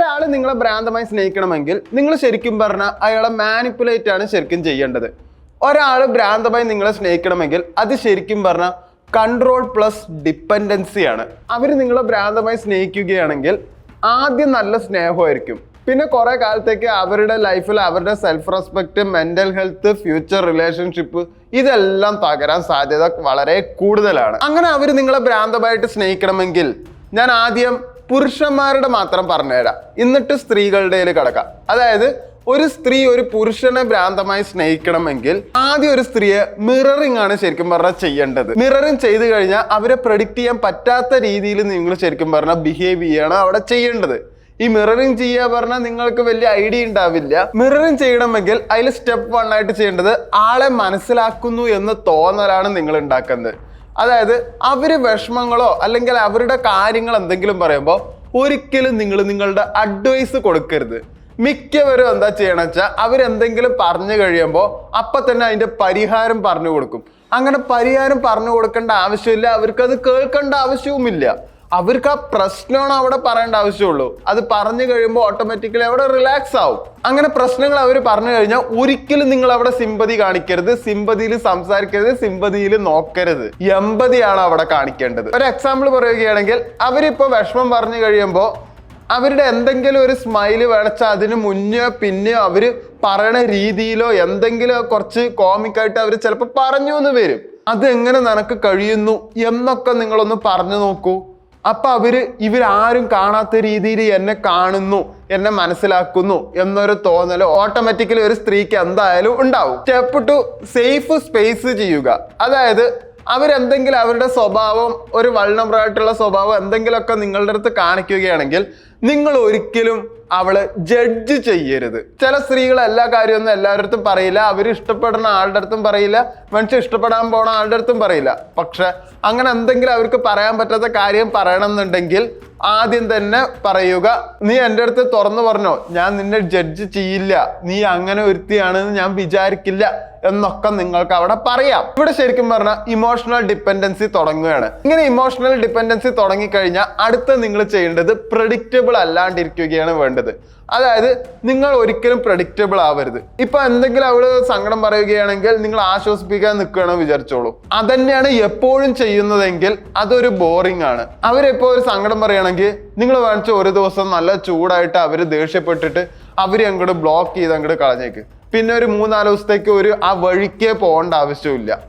ഒരാൾ നിങ്ങളെ ഭ്രാന്തമായി സ്നേഹിക്കണമെങ്കിൽ നിങ്ങൾ ശരിക്കും പറഞ്ഞാൽ അയാളെ മാനിപ്പുലേറ്റ് ആണ് ശരിക്കും ചെയ്യേണ്ടത്. ഒരാൾ ഭ്രാന്തമായി നിങ്ങളെ സ്നേഹിക്കണമെങ്കിൽ അത് ശരിക്കും പറഞ്ഞാൽ കൺട്രോൾ പ്ലസ് ഡിപ്പെൻഡൻസി ആണ്. അവർ നിങ്ങളെ ഭ്രാന്തമായി സ്നേഹിക്കുകയാണെങ്കിൽ ആദ്യം നല്ല സ്നേഹമായിരിക്കും. പിന്നെ കുറേ കാലത്തേക്ക് അവരുടെ ലൈഫിൽ അവരുടെ self respect mental health future relationship ഇതെല്ലാം തകരാൻ സാധ്യത വളരെ കൂടുതലാണ്. അങ്ങനെ അവർ നിങ്ങളെ ഭ്രാന്തമായിട്ട് സ്നേഹിക്കണമെങ്കിൽ ഞാൻ ആദ്യം പുരുഷന്മാരുടെ മാത്രം പറഞ്ഞുതരാം. എന്നിട്ട് സ്ത്രീകളുടെ കിടക്കാം. അതായത് ഒരു സ്ത്രീ ഒരു പുരുഷനെ ഭ്രാന്തമായി സ്നേഹിക്കണമെങ്കിൽ ആദ്യം ഒരു സ്ത്രീയെ മിററിംഗ് ആണ് ശരിക്കും പറഞ്ഞാൽ ചെയ്യേണ്ടത്. മിററിംഗ് ചെയ്തു കഴിഞ്ഞാൽ അവരെ പ്രഡിക്റ്റ് ചെയ്യാൻ പറ്റാത്ത രീതിയിൽ നിങ്ങൾ ശരിക്കും പറഞ്ഞാൽ ബിഹേവ് ചെയ്യാണ് അവിടെ ചെയ്യേണ്ടത്. ഈ മിററിംഗ് ചെയ്യുക പറഞ്ഞാൽ നിങ്ങൾക്ക് വലിയ ഐഡിയ ഉണ്ടാവില്ല. മിററിംഗ് ചെയ്യണമെങ്കിൽ അതിൽ സ്റ്റെപ്പ് വൺ ആയിട്ട് ചെയ്യേണ്ടത് ആളെ മനസ്സിലാക്കുന്നു എന്ന് തോന്നലാണ് നിങ്ങൾ ഉണ്ടാക്കുന്നത്. അതായത് അവർ വിഷമങ്ങളോ അല്ലെങ്കിൽ അവരുടെ കാര്യങ്ങൾ എന്തെങ്കിലും പറയുമ്പോൾ ഒരിക്കലും നിങ്ങൾ നിങ്ങളുടെ അഡ്വൈസ് കൊടുക്കരുത്. മിക്കവരും എന്താ ചെയ്യണം വെച്ചാൽ അവരെന്തെങ്കിലും പറഞ്ഞു കഴിയുമ്പോൾ അപ്പൊ തന്നെ അതിന്റെ പരിഹാരം പറഞ്ഞു കൊടുക്കും. അങ്ങനെ പരിഹാരം പറഞ്ഞു കൊടുക്കേണ്ട ആവശ്യമില്ല അവർക്കത് കേൾക്കേണ്ട ആവശ്യവുമില്ല. അവർക്ക് ആ പ്രശ്നമാണ് അവിടെ പറയേണ്ട ആവശ്യമുള്ളൂ. അത് പറഞ്ഞു കഴിയുമ്പോൾ ഓട്ടോമാറ്റിക്കലി അവിടെ റിലാക്സ് ആവും. അങ്ങനെ പ്രശ്നങ്ങൾ അവർ പറഞ്ഞു കഴിഞ്ഞാൽ ഒരിക്കലും നിങ്ങൾ അവിടെ സിമ്പതി കാണിക്കരുത് സിമ്പതിയിൽ സംസാരിക്കരുത് സിമ്പതിയിൽ നോക്കരുത്. എമ്പതിയാണ് അവിടെ കാണിക്കേണ്ടത്. ഒരു എക്സാമ്പിൾ പറയുകയാണെങ്കിൽ അവരിപ്പോൾ വിഷമം പറഞ്ഞു കഴിയുമ്പോൾ അവരുടെ എന്തെങ്കിലും ഒരു സ്മൈൽ വേണച്ചാൽ അതിന് മുന്നേ പിന്നെയോ അവർ പറയണ രീതിയിലോ എന്തെങ്കിലും കുറച്ച് കോമിക്കായിട്ട് അവർ ചിലപ്പോൾ പറഞ്ഞു എന്ന് വരും. അതെങ്ങനെ നിനക്ക് കഴിയുന്നു എന്നൊക്കെ നിങ്ങളൊന്ന് പറഞ്ഞു നോക്കൂ. അപ്പൊ അവർ ഇവരാരും കാണാത്ത രീതിയിൽ എന്നെ കാണുന്നു എന്നെ മനസ്സിലാക്കുന്നു എന്നൊരു തോന്നൽ ഓട്ടോമാറ്റിക്കലി ഒരു സ്ത്രീക്ക് എന്തായാലും ഉണ്ടാവും. സ്റ്റെപ്പ് ടു സേഫ് സ്പേസ് ചെയ്യുക. അതായത് അവരെന്തെങ്കിലും അവരുടെ സ്വഭാവം ഒരു വൾണബിൾ ആയിട്ടുള്ള സ്വഭാവം എന്തെങ്കിലുമൊക്കെ നിങ്ങളുടെ അടുത്ത് കാണിക്കുകയാണെങ്കിൽ നിങ്ങൾ ഒരിക്കലും അവളെ ജഡ്ജ് ചെയ്യരുത്. ചില സ്ത്രീകൾ എല്ലാ കാര്യമൊന്നും എല്ലാവരുടെ പറയില്ല. അവർ ഇഷ്ടപ്പെടുന്ന ആളുടെ അടുത്തും പറയില്ല. മനുഷ്യ ഇഷ്ടപ്പെടാൻ പോണ ആളുടെ അടുത്തും പറയില്ല. പക്ഷെ അങ്ങനെ എന്തെങ്കിലും അവർക്ക് പറയാൻ പറ്റാത്ത കാര്യം പറയണമെന്നുണ്ടെങ്കിൽ ആദ്യം തന്നെ പറയുക നീ എന്റെ അടുത്ത് തുറന്നു പറഞ്ഞോ ഞാൻ നിന്നെ ജഡ്ജ് ചെയ്യില്ല നീ അങ്ങനെ ഒരുത്തിയാണെന്ന് ഞാൻ വിചാരിക്കില്ല എന്നൊക്കെ നിങ്ങൾക്ക് അവിടെ പറയാം. ഇവിടെ ശരിക്കും പറഞ്ഞാൽ ഇമോഷണൽ ഡിപ്പെൻഡൻസി തുടങ്ങുകയാണ്. ഇങ്ങനെ ഇമോഷണൽ ഡിപ്പെൻഡൻസി തുടങ്ങിക്കഴിഞ്ഞാൽ അടുത്ത നിങ്ങൾ ചെയ്യേണ്ടത് പ്രഡിക്റ്റബിൾ അല്ലാണ്ടിരിക്കുകയാണ് വേണ്ടത്. അതായത് നിങ്ങൾ ഒരിക്കലും പ്രഡിക്റ്റബിൾ ആവരുത്. ഇപ്പൊ എന്തെങ്കിലും അവൾ സങ്കടം പറയുകയാണെങ്കിൽ നിങ്ങൾ ആശ്വസിപ്പിക്കാൻ നിൽക്കുകയാണെന്ന് വിചാരിച്ചോളൂ. അതന്നെയാണ് എപ്പോഴും ചെയ്യുന്നതെങ്കിൽ അതൊരു ബോറിംഗ് ആണ്. അവരെപ്പോ ഒരു സങ്കടം പറയുകയാണെങ്കിൽ നിങ്ങൾ വാങ്ങിച്ച ഒരു ദിവസം നല്ല ചൂടായിട്ട് അവർ ദേഷ്യപ്പെട്ടിട്ട് അവർ അങ്ങോട്ട് ബ്ലോക്ക് ചെയ്ത് അങ്ങോട്ട് കളഞ്ഞേക്ക്. പിന്നെ ഒരു മൂന്നാൽ ദിവസത്തേക്ക് ഒരു ആ വഴിക്കേ പോകേണ്ട ആവശ്യമില്ല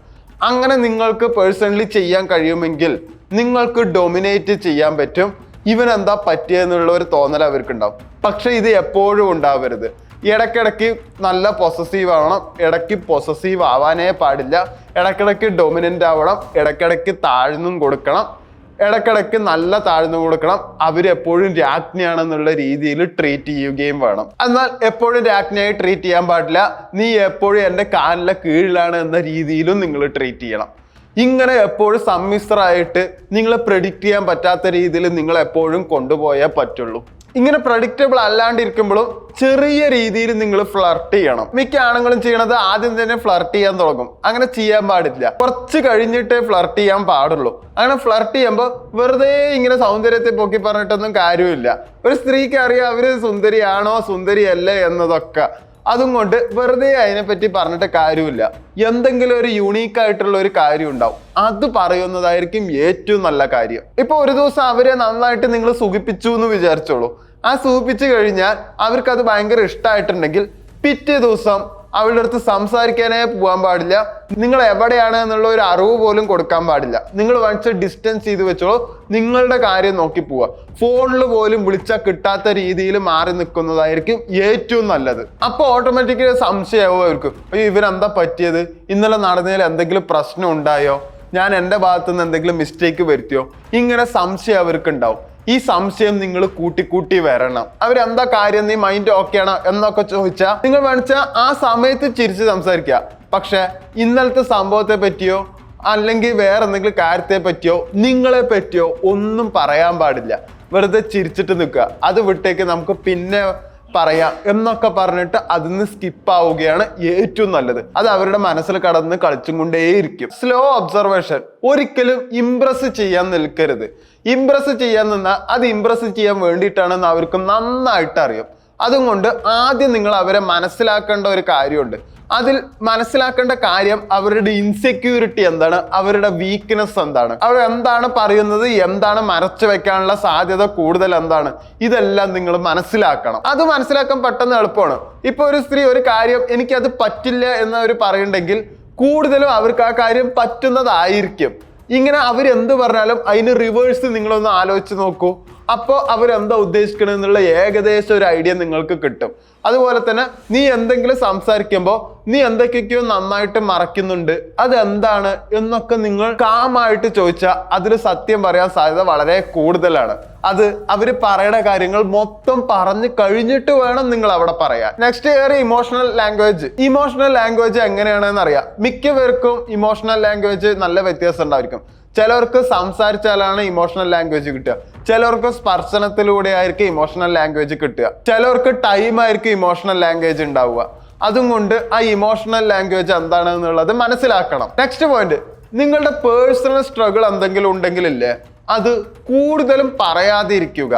അങ്ങനെ നിങ്ങൾക്ക് പേഴ്സണലി ചെയ്യാൻ കഴിയുമെങ്കിൽ നിങ്ങൾക്ക് ഡൊമിനേറ്റ് ചെയ്യാൻ പറ്റും. ഇവനെന്താ പറ്റിയെന്നുള്ള ഒരു തോന്നൽ അവർക്കുണ്ടാവും. പക്ഷെ ഇത് എപ്പോഴും ഉണ്ടാവരുത്. ഇടയ്ക്കിടയ്ക്ക് നല്ല പൊസസീവ് ആവണം. ഇടയ്ക്ക് പൊസസീവ് ആവാനേ പാടില്ല. ഇടയ്ക്കിടയ്ക്ക് ഡൊമിനന്റ് ആവണം. ഇടയ്ക്കിടയ്ക്ക് താഴ്ന്നും കൊടുക്കണം. ഇടയ്ക്കിടയ്ക്ക് നല്ല താഴ്ന്നു കൊടുക്കണം. അവരെപ്പോഴും രാജ്ഞിയാണെന്നുള്ള രീതിയിൽ ട്രീറ്റ് ചെയ്യുകയും വേണം. എന്നാൽ എപ്പോഴും രാജ്ഞിയായി ട്രീറ്റ് ചെയ്യാൻ പാടില്ല. നീ എപ്പോഴും എന്റെ കാലിലെ കീഴിലാണ് എന്ന രീതിയിലും നിങ്ങൾ ട്രീറ്റ് ചെയ്യണം. ഇങ്ങനെ എപ്പോഴും സമ്മിശ്രമായിട്ട് നിങ്ങളെ പ്രെഡിക്റ്റ് ചെയ്യാൻ പറ്റാത്ത രീതിയിൽ നിങ്ങൾ എപ്പോഴും കൊണ്ടുപോയേ പറ്റുള്ളൂ. ഇങ്ങനെ പ്രഡിക്റ്റബിൾ അല്ലാണ്ടിരിക്കുമ്പോഴും ചെറിയ രീതിയിൽ നിങ്ങൾ ഫ്ലർട്ട് ചെയ്യണം. മിക്ക ആണുങ്ങളും ചെയ്യണത് ആദ്യം തന്നെ ഫ്ലർട്ട് ചെയ്യാൻ തുടങ്ങും. അങ്ങനെ ചെയ്യാൻ പാടില്ല. കുറച്ച് കഴിഞ്ഞിട്ടേ ഫ്ലർട്ട് ചെയ്യാൻ പാടുള്ളൂ. അങ്ങനെ ഫ്ലർട്ട് ചെയ്യുമ്പോൾ വെറുതെ ഇങ്ങനെ സൗന്ദര്യത്തെ പൊക്കി പറഞ്ഞിട്ടൊന്നും കാര്യമില്ല. ഒരു സ്ത്രീക്ക് അറിയാം അവർ സുന്ദരിയാണോ സുന്ദരിയല്ലേ എന്നതൊക്കെ. അതും കൊണ്ട് വെറുതെ അതിനെപ്പറ്റി പറഞ്ഞിട്ട് കാര്യമില്ല. എന്തെങ്കിലും ഒരു യുണീക്ക് ആയിട്ടുള്ള ഒരു കാര്യം ഉണ്ടാവും. അത് പറയുന്നതായിരിക്കും ഏറ്റവും നല്ല കാര്യം. ഇപ്പൊ ഒരു ദിവസം അവരെ നന്നായിട്ട് നിങ്ങൾ സുഖിപ്പിച്ചു എന്ന് വിചാരിച്ചോളൂ. ആ സുഖിപ്പിച്ചു കഴിഞ്ഞാൽ അവർക്ക് അത് ഭയങ്കര ഇഷ്ടമായിട്ടുണ്ടെങ്കിൽ പിറ്റേ ദിവസം അവളുടെ അടുത്ത് സംസാരിക്കാനേ പോകാൻ പാടില്ല. നിങ്ങൾ എവിടെയാണ് എന്നുള്ള ഒരു അറിവ് പോലും കൊടുക്കാൻ പാടില്ല. നിങ്ങൾ വൺസ് ഡിസ്റ്റൻസ് ചെയ്ത് വെച്ചോളൂ. നിങ്ങളുടെ കാര്യം നോക്കി പോവുക. ഫോണിൽ പോലും വിളിച്ചാൽ കിട്ടാത്ത രീതിയിൽ മാറി നിൽക്കുന്നതായിരിക്കും ഏറ്റവും നല്ലത്. അപ്പോൾ ഓട്ടോമാറ്റിക്കലി സംശയമാവും അവർക്ക് അയ്യോ ഇവരെന്താ പറ്റിയത്? ഇന്നലെ നടന്നതിൽ എന്തെങ്കിലും പ്രശ്നം ഉണ്ടായോ? ഞാൻ എന്റെ ഭാഗത്തുനിന്ന് എന്തെങ്കിലും മിസ്റ്റേക്ക് വരുത്തിയോ? ഇങ്ങനെ സംശയം അവർക്ക് ഉണ്ടാവും ഈ സംശയം നിങ്ങൾ കൂട്ടിക്കൂട്ടി വരണം. അവരെന്താ കാര്യം? നീ മൈൻഡ് ഓക്കെ ആണോ? എന്നൊക്കെ ചോദിച്ചാൽ നിങ്ങൾ വേണിച്ചാൽ ആ സമയത്ത് ചിരിച്ച് സംസാരിക്കുക. പക്ഷേ ഇന്നലത്തെ സംഭവത്തെ പറ്റിയോ അല്ലെങ്കിൽ വേറെ എന്തെങ്കിലും കാര്യത്തെ പറ്റിയോ നിങ്ങളെ പറ്റിയോ ഒന്നും പറയാൻ പാടില്ല. വെറുതെ ചിരിച്ചിട്ട് നിൽക്കുക. അത് വിട്ടേക്ക് നമുക്ക് പിന്നെ പറയാം എന്നൊക്കെ പറഞ്ഞിട്ട് അതിന്ന് സ്കിപ്പ് ആവുകയാണ് ഏറ്റവും നല്ലത്. അത് അവരുടെ മനസ്സിൽ കടന്ന് കളിച്ചും കൊണ്ടേയിരിക്കും. സ്ലോ ഒബ്സർവേഷൻ ഒരിക്കലും ഇംപ്രസ് ചെയ്യാൻ നിൽക്കരുത്. ഇംപ്രസ് ചെയ്യാൻ നിന്നാൽ അത് ഇംപ്രസ് ചെയ്യാൻ വേണ്ടിയിട്ടാണെന്ന് അവർക്ക് നന്നായിട്ട് അറിയും. അതുകൊണ്ട് ആദ്യം നിങ്ങൾ അവരെ മനസ്സിലാക്കേണ്ട ഒരു കാര്യമുണ്ട്. അതിൽ മനസ്സിലാക്കേണ്ട കാര്യം അവരുടെ ഇൻസെക്യൂരിറ്റി എന്താണ്? അവരുടെ വീക്ക്നെസ് എന്താണ്? അവർ എന്താണ് പറയുന്നത്? എന്താണ് മറച്ചു വെക്കാനുള്ള സാധ്യത കൂടുതൽ എന്താണ്? ഇതെല്ലാം നിങ്ങൾ മനസ്സിലാക്കണം. അത് മനസ്സിലാക്കാൻ പെട്ടെന്ന് എളുപ്പമാണ്. ഇപ്പൊ ഒരു സ്ത്രീ ഒരു കാര്യം എനിക്കത് പറ്റില്ല എന്ന് അവർ പറയുന്നുണ്ടെങ്കിൽ കൂടുതലും അവർക്ക് ആ കാര്യം പറ്റുന്നതായിരിക്കും. ഇങ്ങനെ അവരെന്ത് പറഞ്ഞാലും അതിന് റിവേഴ്സ് നിങ്ങളൊന്ന് ആലോചിച്ച് നോക്കൂ. അപ്പോൾ അവരെന്താ ഉദ്ദേശിക്കണം എന്നുള്ള ഏകദേശം ഒരു ഐഡിയ നിങ്ങൾക്ക് കിട്ടും. അതുപോലെ തന്നെ നീ എന്തെങ്കിലും സംസാരിക്കുമ്പോൾ നീ എന്തൊക്കെയൊക്കെയോ നന്നായിട്ട് മറക്കുന്നുണ്ട് അതെന്താണ് എന്നൊക്കെ നിങ്ങൾ കാമായിട്ട് ചോദിച്ചാൽ അതിൽ സത്യം പറയാൻ സാധ്യത വളരെ കൂടുതലാണ്. അത് അവർ പറയണ കാര്യങ്ങൾ മൊത്തം പറഞ്ഞു കഴിഞ്ഞിട്ട് വേണം നിങ്ങൾ അവിടെ പറയാൻ. Next year emotional language emotional language എങ്ങനെയാണെന്ന് അറിയാം മിക്കവർക്കും ഇമോഷണൽ ലാംഗ്വേജ് നല്ല വ്യത്യാസം ഉണ്ടായിരിക്കും. ചിലർക്ക് സംസാരിച്ചാലാണ് ഇമോഷണൽ ലാംഗ്വേജ് കിട്ടുക. ചിലവർക്ക് സ്പർശനത്തിലൂടെ ആയിരിക്കും ഇമോഷണൽ ലാംഗ്വേജ് കിട്ടുക. ചിലവർക്ക് ടൈം ആയിരിക്കും ഇമോഷണൽ ലാംഗ്വേജ് ഉണ്ടാവുക. അതും കൊണ്ട് ആ ഇമോഷണൽ ലാംഗ്വേജ് എന്താണെന്നുള്ളത് മനസ്സിലാക്കണം. നെക്സ്റ്റ് പോയിന്റ് നിങ്ങളുടെ പേഴ്സണൽ സ്ട്രഗിൾ എന്തെങ്കിലും ഉണ്ടെങ്കിലില്ലേ അത് കൂടുതലും പറയാതിരിക്കുക.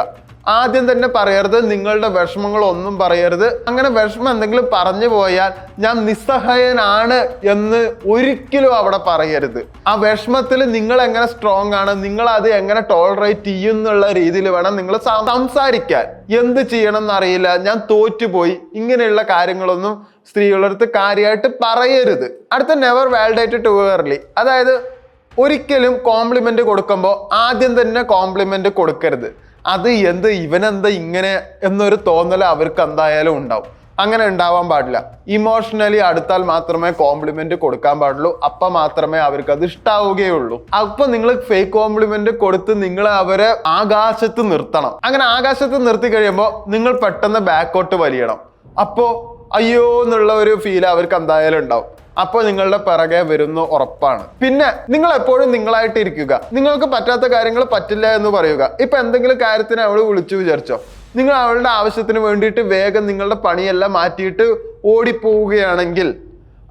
ആദ്യം തന്നെ പറയരുത് നിങ്ങളുടെ വിഷമങ്ങൾ ഒന്നും പറയരുത്. അങ്ങനെ വിഷമം എന്തെങ്കിലും പറഞ്ഞു പോയാൽ ഞാൻ നിസ്സഹായനാണ് എന്ന് ഒരിക്കലും അവിടെ പറയരുത്. ആ വിഷമത്തിൽ നിങ്ങൾ എങ്ങനെ സ്ട്രോങ് ആണ് നിങ്ങൾ അത് എങ്ങനെ ടോളറേറ്റ് ചെയ്യും എന്നുള്ള രീതിയിൽ വേണം നിങ്ങൾ സംസാരിക്കാൻ. എന്ത് ചെയ്യണം എന്നറിയില്ല ഞാൻ തോറ്റുപോയി. ഇങ്ങനെയുള്ള കാര്യങ്ങളൊന്നും സ്ത്രീകളടുത്ത് കാര്യമായിട്ട് പറയരുത്. അടുത്ത നെവർ വാലിഡേറ്റ് ടു എർലി അതായത് ഒരിക്കലും കോംപ്ലിമെന്റ് കൊടുക്കുമ്പോൾ ആദ്യം തന്നെ കോംപ്ലിമെന്റ് കൊടുക്കരുത്. അത് എന്ത് ഇവനെന്താ ഇങ്ങനെ എന്നൊരു തോന്നൽ അവർക്ക് എന്തായാലും ഉണ്ടാവും. അങ്ങനെ ഉണ്ടാവാൻ പാടില്ല. ഇമോഷണലി അടുത്താൽ മാത്രമേ കോംപ്ലിമെന്റ് കൊടുക്കാൻ പാടുള്ളൂ. അപ്പൊ മാത്രമേ അവർക്ക് അത് ഇഷ്ടാവുകയുള്ളൂ. അപ്പൊ നിങ്ങൾ ഫേക്ക് കോംപ്ലിമെന്റ് കൊടുത്ത് നിങ്ങൾ അവരെ ആകാശത്ത് നിർത്തണം. അങ്ങനെ ആകാശത്ത് നിർത്തി കഴിയുമ്പോൾ നിങ്ങൾ പെട്ടെന്ന് ബാക്കോട്ട് വലിയണം. അപ്പോ അയ്യോ എന്നുള്ള ഒരു ഫീൽ അവർക്ക് എന്തായാലും ഉണ്ടാവും. അപ്പോൾ നിങ്ങളുടെ പിറകെ വരുന്നു ഉറപ്പാണ്. പിന്നെ നിങ്ങൾ എപ്പോഴും നിങ്ങളായിട്ട് ഇരിക്കുക നിങ്ങൾക്ക് പറ്റാത്ത കാര്യങ്ങൾ പറ്റില്ല എന്ന് പറയുക. ഇപ്പൊ എന്തെങ്കിലും കാര്യത്തിന് അവൾ വിളിച്ചു വിചാരിച്ചോ? നിങ്ങൾ അവളുടെ ആവശ്യത്തിന് വേണ്ടിയിട്ട് വേഗം നിങ്ങളുടെ പണിയെല്ലാം മാറ്റിയിട്ട് ഓടിപ്പോവുകയാണെങ്കിൽ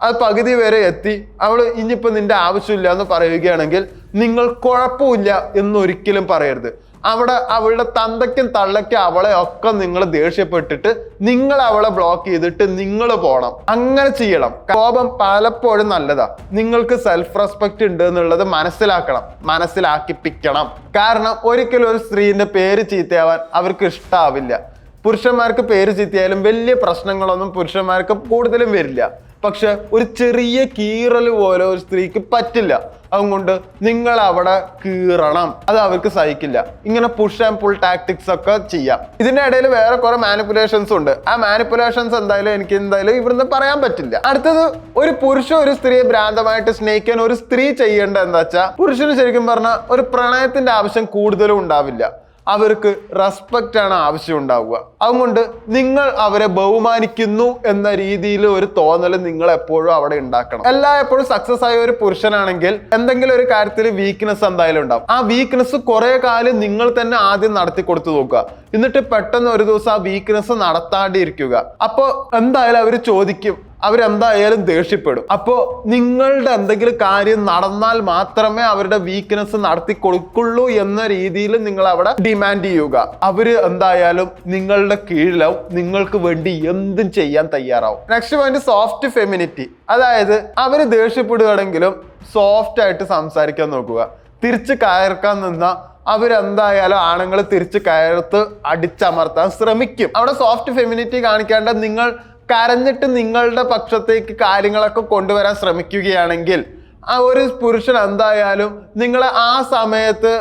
അത് പകുതി വരെ എത്തി. അവൾ ഇനിയിപ്പോൾ നിന്റെ ആവശ്യമില്ല എന്ന് പറയുകയാണെങ്കിൽ നിങ്ങൾ കുഴപ്പമില്ല എന്നൊരിക്കലും പറയരുത്. അവിടെ അവളുടെ തന്തയ്ക്കും തള്ളയ്ക്കും അവളെ ഒക്കെ നിങ്ങൾ ദേഷ്യപ്പെട്ടിട്ട് നിങ്ങൾ അവളെ ബ്ലോക്ക് ചെയ്തിട്ട് നിങ്ങൾ പോണം. അങ്ങനെ ചെയ്യണം. കോപം പലപ്പോഴും നല്ലതാ. നിങ്ങൾക്ക് സെൽഫ് റെസ്പെക്ട് ഉണ്ട് എന്നുള്ളത് മനസ്സിലാക്കണം. മനസ്സിലാക്കിപ്പിക്കണം. കാരണം ഒരിക്കലും ഒരു സ്ത്രീന്റെ പേര് ചീത്തയാവാൻ അവർക്ക് ഇഷ്ടാവില്ല. പുരുഷന്മാർക്ക് പേര് ചീത്തയായാലും വലിയ പ്രശ്നങ്ങളൊന്നും പുരുഷന്മാർക്ക് കൂടുതലും വരില്ല. പക്ഷെ ഒരു ചെറിയ കീറൽ പോലെ ഒരു സ്ത്രീക്ക് പറ്റില്ല. അതുകൊണ്ട് നിങ്ങൾ അവിടെ കീറണം. അത് അവർക്ക് സഹിക്കില്ല. ഇങ്ങനെ പുഷ് ആൻഡ് പുൾ ടാക്ടിക്സ് ഒക്കെ ചെയ്യാം. ഇതിന്റെ ഇടയിൽ വേറെ കുറെ മാനിപ്പുലേഷൻസ് ഉണ്ട്. ആ മാനിപ്പുലേഷൻസ് എന്തായാലും എനിക്ക് എന്തായാലും ഇവിടുന്ന് പറയാൻ പറ്റില്ല. അടുത്തത് ഒരു പുരുഷൻ ഒരു സ്ത്രീയെ ഭ്രാന്തമായിട്ട് സ്നേഹിക്കാൻ ഒരു സ്ത്രീ ചെയ്യേണ്ട എന്താ വെച്ചാൽ പുരുഷന് ശരിക്കും പറഞ്ഞാൽ ഒരു പ്രണയത്തിന്റെ ആവശ്യം കൂടുതലും ഉണ്ടാവില്ല. അവർക്ക് റെസ്പെക്റ്റ് ആണ് ആവശ്യം ഉണ്ടാവുക. അതുകൊണ്ട് നിങ്ങൾ അവരെ ബഹുമാനിക്കുന്നു എന്ന രീതിയിൽ ഒരു തോന്നൽ നിങ്ങൾ എപ്പോഴും അവിടെ ഉണ്ടാക്കണം. എല്ലാ എപ്പോഴും സക്സസ് ആയ ഒരു പുരുഷനാണെങ്കിൽ എന്തെങ്കിലും ഒരു കാര്യത്തിൽ വീക്ക്നെസ് എന്തായാലും ഉണ്ടാവും. ആ വീക്ക്നെസ് കുറെ കാലം നിങ്ങൾ തന്നെ ആദ്യം നടത്തി കൊടുത്തു നോക്കുക. എന്നിട്ട് പെട്ടെന്ന് ഒരു ദിവസം ആ വീക്ക്നെസ് നടത്താണ്ടിരിക്കുക. അപ്പോൾ എന്തായാലും അവർ ചോദിക്കും അവരെന്തായാലും ദേഷ്യപ്പെടും. അപ്പോൾ നിങ്ങളുടെ എന്തെങ്കിലും കാര്യം നടന്നാൽ മാത്രമേ അവരുടെ വീക്ക്നെസ് നടത്തി കൊടുക്കുള്ളൂ എന്ന രീതിയിൽ നിങ്ങൾ അവിടെ ഡിമാൻഡ് ചെയ്യുക. അവർ എന്തായാലും നിങ്ങളുടെ കീഴിലാവും. നിങ്ങൾക്ക് വേണ്ടി എന്തും ചെയ്യാൻ തയ്യാറാവും. നെക്സ്റ്റ് പോയിന്റ് സോഫ്റ്റ് ഫെമിനിറ്റി അതായത് അവർ ദേഷ്യപ്പെടുകയാണെങ്കിലും സോഫ്റ്റ് ആയിട്ട് സംസാരിക്കാൻ നോക്കുക. തിരിച്ച് കയർക്കാൻ നിന്ന അവരെന്തായാലും ആണുങ്ങൾ തിരിച്ച് കയർത്ത് അടിച്ചമർത്താൻ ശ്രമിക്കും. അവിടെ സോഫ്റ്റ് ഫെമിനിറ്റി കാണിക്കാണ്ട് നിങ്ങൾ കരഞ്ഞിട്ട് നിങ്ങളുടെ പക്ഷത്തേക്ക് കാര്യങ്ങളൊക്കെ കൊണ്ടുവരാൻ ശ്രമിക്കുകയാണെങ്കിൽ ആ ഒരു പുരുഷൻ എന്തായാലും നിങ്ങളെ ആ സമയത്ത്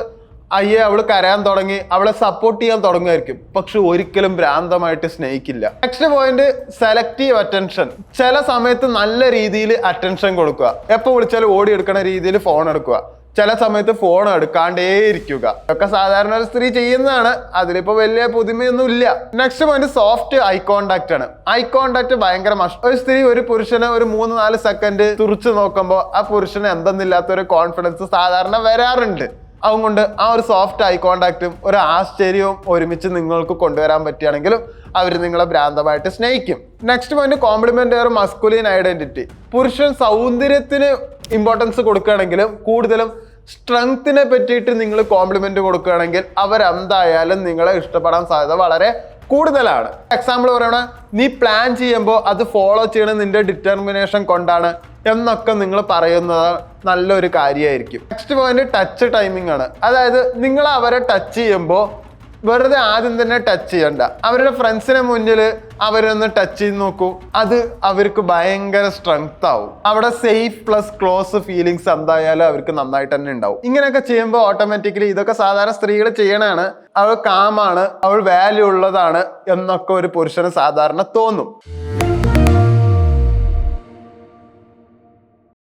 അയ്യേ അവൾ കരയാൻ തുടങ്ങി അവളെ സപ്പോർട്ട് ചെയ്യാൻ തുടങ്ങുമായിരിക്കും. പക്ഷെ ഒരിക്കലും ഭ്രാന്തമായിട്ട് സ്നേഹിക്കില്ല. നെക്സ്റ്റ് പോയിന്റ് സെലക്റ്റീവ് അറ്റൻഷൻ ചില സമയത്ത് നല്ല രീതിയിൽ അറ്റൻഷൻ കൊടുക്കുക. എപ്പോൾ വിളിച്ചാലും ഓടിയെടുക്കുന്ന രീതിയിൽ ഫോൺ എടുക്കുക. ചില സമയത്ത് ഫോൺ എടുക്കാണ്ടേ ഇരിക്കുക ഒക്കെ സാധാരണ ഒരു സ്ത്രീ ചെയ്യുന്നതാണ്. അതിലിപ്പോ വലിയ പുതുമയൊന്നും ഇല്ല next point soft eye contact ആണ്. ഐ കോണ്ടാക്ട് ഭയങ്കര മഷ്ടം ഒരു സ്ത്രീ ഒരു പുരുഷനെ ഒരു മൂന്ന് നാല് സെക്കൻഡ് തുറച്ചു നോക്കുമ്പോൾ ആ പുരുഷന് എന്തെന്നില്ലാത്ത ഒരു കോൺഫിഡൻസ് സാധാരണ വരാറുണ്ട്. അതുകൊണ്ട് ആ ഒരു സോഫ്റ്റ് ഐ കോണ്ടാക്റ്റും ഒരു ആശ്ചര്യവും ഒരുമിച്ച് നിങ്ങൾക്ക് കൊണ്ടുവരാൻ പറ്റുകയാണെങ്കിലും അവർ നിങ്ങളെ ഭ്രാന്തമായിട്ട് സ്നേഹിക്കും. Next point compliment masculine identity പുരുഷൻ സൗന്ദര്യത്തിന് ഇമ്പോർട്ടൻസ് കൊടുക്കുകയാണെങ്കിലും കൂടുതലും സ്ട്രെങ്ത്തിനെ പറ്റിയിട്ട് നിങ്ങൾ കോംപ്ലിമെന്റ് കൊടുക്കുകയാണെങ്കിൽ അവരെന്തായാലും നിങ്ങളെ ഇഷ്ടപ്പെടാൻ സാധ്യത വളരെ കൂടുതലാണ്. എക്സാമ്പിൾ പറയണ നീ പ്ലാൻ ചെയ്യുമ്പോൾ അത് ഫോളോ ചെയ്യണ നിന്റെ ഡിറ്റർമിനേഷൻ കൊണ്ടാണ് എന്നൊക്കെ നിങ്ങൾ പറയുന്നത് നല്ലൊരു കാര്യമായിരിക്കും. നെക്സ്റ്റ് പോയിന്റ് ടച്ച് ടൈമിംഗ് ആണ്. അതായത് നിങ്ങൾ അവരെ ടച്ച് ചെയ്യുമ്പോൾ വെറുതെ ആദ്യം തന്നെ ടച്ച് ചെയ്യണ്ട. അവരുടെ ഫ്രണ്ട്സിനെ മുന്നിൽ അവരൊന്ന് ടച്ച് ചെയ്ത് നോക്കൂ. അത് അവർക്ക് ഭയങ്കര സ്ട്രെങ്ത് ആവും. അവിടെ സേഫ് പ്ലസ് ക്ലോസ് ഫീലിങ്സ് എന്തായാലും അവർക്ക് നന്നായിട്ട് തന്നെ ഉണ്ടാവും. ഇങ്ങനെയൊക്കെ ചെയ്യുമ്പോൾ ഓട്ടോമാറ്റിക്കലി ഇതൊക്കെ സാധാരണ സ്ത്രീകൾ ചെയ്യണതാണ്. അവൾ കാമാണ് അവൾ വാല്യൂ ഉള്ളതാണ് എന്നൊക്കെ ഒരു പുരുഷന് സാധാരണ തോന്നും.